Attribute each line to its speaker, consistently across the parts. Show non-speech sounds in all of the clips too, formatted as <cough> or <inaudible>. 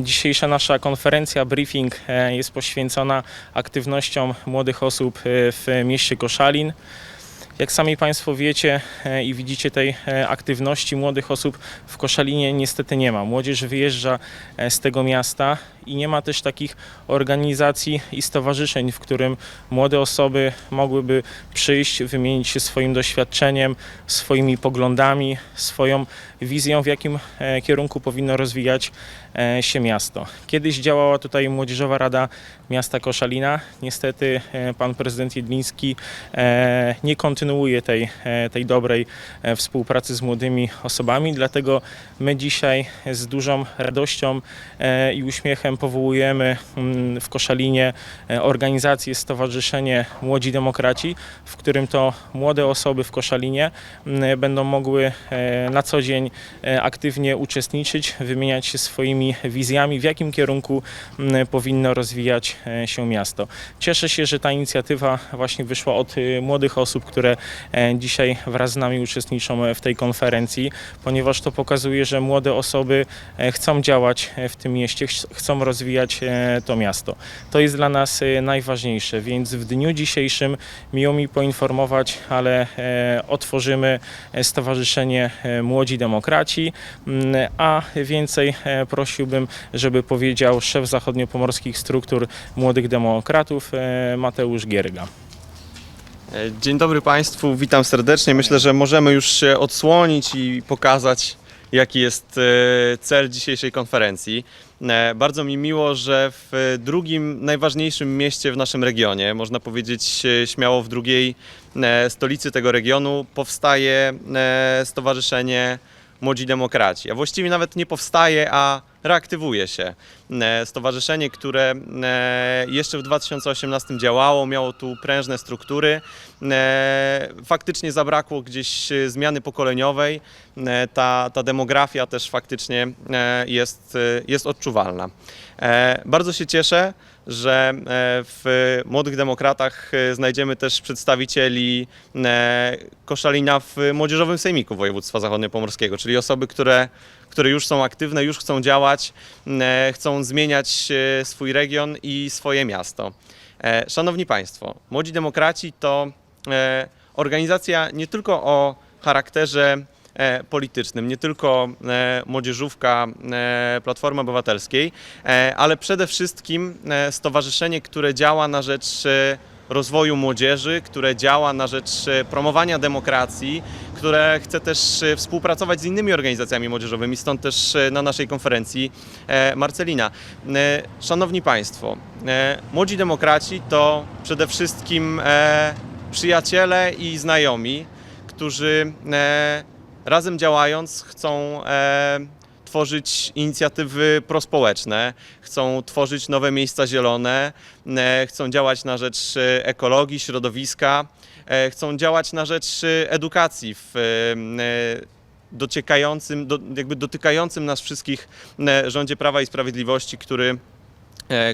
Speaker 1: Dzisiejsza nasza konferencja, briefing e, jest poświęcona aktywnościom młodych osób e, w mieście Koszalin. Jak sami Państwo wiecie e, i widzicie tej e, aktywności młodych osób w Koszalinie niestety nie ma. Młodzież wyjeżdża e, z tego miasta i nie ma też takich organizacji i stowarzyszeń, w którym młode osoby mogłyby przyjść, wymienić się swoim doświadczeniem, swoimi poglądami, swoją wizją, w jakim kierunku powinno rozwijać się miasto. Kiedyś działała tutaj Młodzieżowa Rada Miasta Koszalina. Niestety pan prezydent Jedliński nie kontynuuje tej, e, tej dobrej e, współpracy z młodymi osobami, dlatego my dzisiaj z dużą radością e, i uśmiechem powołujemy mm, w Koszalinie organizację, stowarzyszenie Młodzi Demokraci, w którym to młode osoby w Koszalinie mm, będą mogły na co dzień aktywnie uczestniczyć, wymieniać się swoimi wizjami, w jakim kierunku mm, powinno rozwijać się miasto. Cieszę się, że ta inicjatywa właśnie wyszła od młodych osób, które dzisiaj wraz z nami uczestniczą e, w tej konferencji, ponieważ to pokazuje, że młode osoby e, chcą działać e, w tym mieście, ch- chcą rozwijać e, to miasto. To jest dla nas e, najważniejsze, więc w dniu dzisiejszym miło mi poinformować, ale e, otworzymy e, Stowarzyszenie e, Młodzi Demokraci, Mm, a więcej e, prosiłbym, żeby powiedział szef zachodniopomorskich struktur Młodych Demokratów e, Mateusz Gierga.
Speaker 2: Dzień dobry Państwu, witam serdecznie. Myślę, że możemy już się odsłonić i pokazać, jaki jest e, cel dzisiejszej konferencji. E, Bardzo mi miło, że w drugim najważniejszym mieście w naszym regionie, można powiedzieć e, śmiało w drugiej stolicy tego regionu, powstaje Stowarzyszenie Młodzi Demokraci. A właściwie nawet nie powstaje, a reaktywuje się. E, Stowarzyszenie, które e, jeszcze w 2018 działało, miało tu prężne struktury. E, Faktycznie zabrakło gdzieś zmiany pokoleniowej. Ta, ta demografia też faktycznie jest, jest odczuwalna. Bardzo się cieszę, że e, w Młodych Demokratach e, znajdziemy też przedstawicieli e, Koszalina w Młodzieżowym Sejmiku Województwa Zachodniopomorskiego, czyli osoby, które, które już są aktywne, już chcą działać, chcą zmieniać swój region i swoje miasto. Szanowni Państwo, Młodzi Demokraci to organizacja nie tylko o charakterze politycznym, nie tylko e, młodzieżówka e, Platformy Obywatelskiej, e, ale przede wszystkim e, stowarzyszenie, które działa na rzecz e, rozwoju młodzieży, które działa na rzecz e, promowania demokracji, które chce też e, współpracować z innymi organizacjami młodzieżowymi, stąd też e, na naszej konferencji e, Marcelina. E, Szanowni Państwo, e, Młodzi Demokraci to przede wszystkim e, przyjaciele i znajomi, którzy e, razem działając chcą e, tworzyć inicjatywy prospołeczne, chcą tworzyć nowe miejsca zielone, e, chcą działać na rzecz e, ekologii, środowiska, e, chcą działać na rzecz e, edukacji w e, dociekającym, do, jakby dotykającym nas wszystkich e, rządzie Prawa i Sprawiedliwości, który e,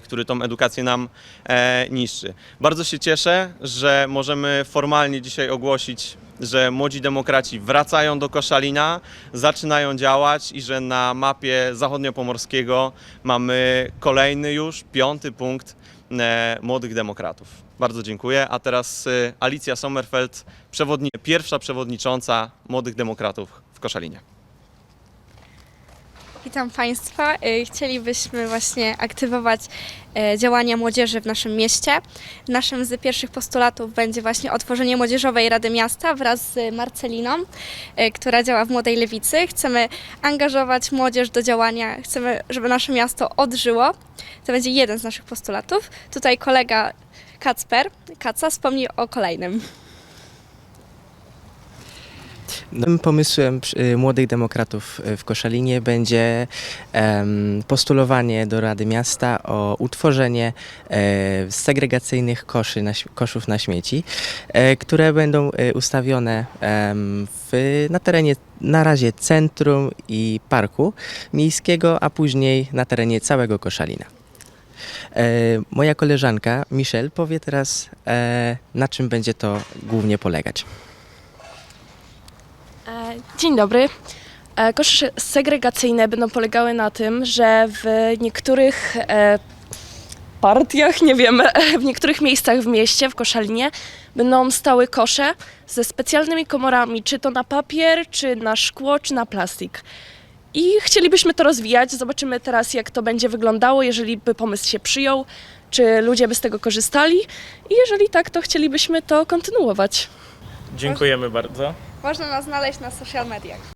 Speaker 2: który tą edukację nam e, niszczy. Bardzo się cieszę, że możemy formalnie dzisiaj ogłosić, że młodzi demokraci wracają do Koszalina, zaczynają działać i że na mapie zachodniopomorskiego mamy kolejny już, piąty punkt e, młodych demokratów. Bardzo dziękuję. A teraz e, Alicja Sommerfeld, przewodni- pierwsza przewodnicząca młodych demokratów w Koszalinie.
Speaker 3: Witam Państwa. Y, Chcielibyśmy właśnie aktywować e, działania młodzieży w naszym mieście. Naszym z pierwszych postulatów będzie właśnie otworzenie Młodzieżowej Rady Miasta wraz z Marceliną, e, która działa w Młodej Lewicy. Chcemy angażować młodzież do działania, chcemy, żeby nasze miasto odżyło. To będzie jeden z naszych postulatów. Tutaj kolega Kacper, Kaca, wspomni o kolejnym.
Speaker 4: Pomysłem y, Młodych Demokratów y, w Koszalinie będzie postulowanie do Rady Miasta o utworzenie e, segregacyjnych koszy koszów na śmieci, e, które będą e, ustawione w, na terenie na razie centrum i parku miejskiego, a później na terenie całego Koszalina. E, moja koleżanka Michelle powie teraz, na czym będzie to głównie polegać.
Speaker 5: E, Dzień dobry. E, Kosze segregacyjne będą polegały na tym, że w niektórych e, partiach, nie wiem, <laughs> w niektórych miejscach w mieście, w Koszalinie, będą stały kosze ze specjalnymi komorami, czy to na papier, czy na szkło, czy na plastik. I chcielibyśmy to rozwijać. Zobaczymy teraz, jak to będzie wyglądało, jeżeli by pomysł się przyjął, czy ludzie by z tego korzystali. I jeżeli tak, to chcielibyśmy to kontynuować.
Speaker 1: Dziękujemy bardzo.
Speaker 3: Można nas znaleźć na social mediach.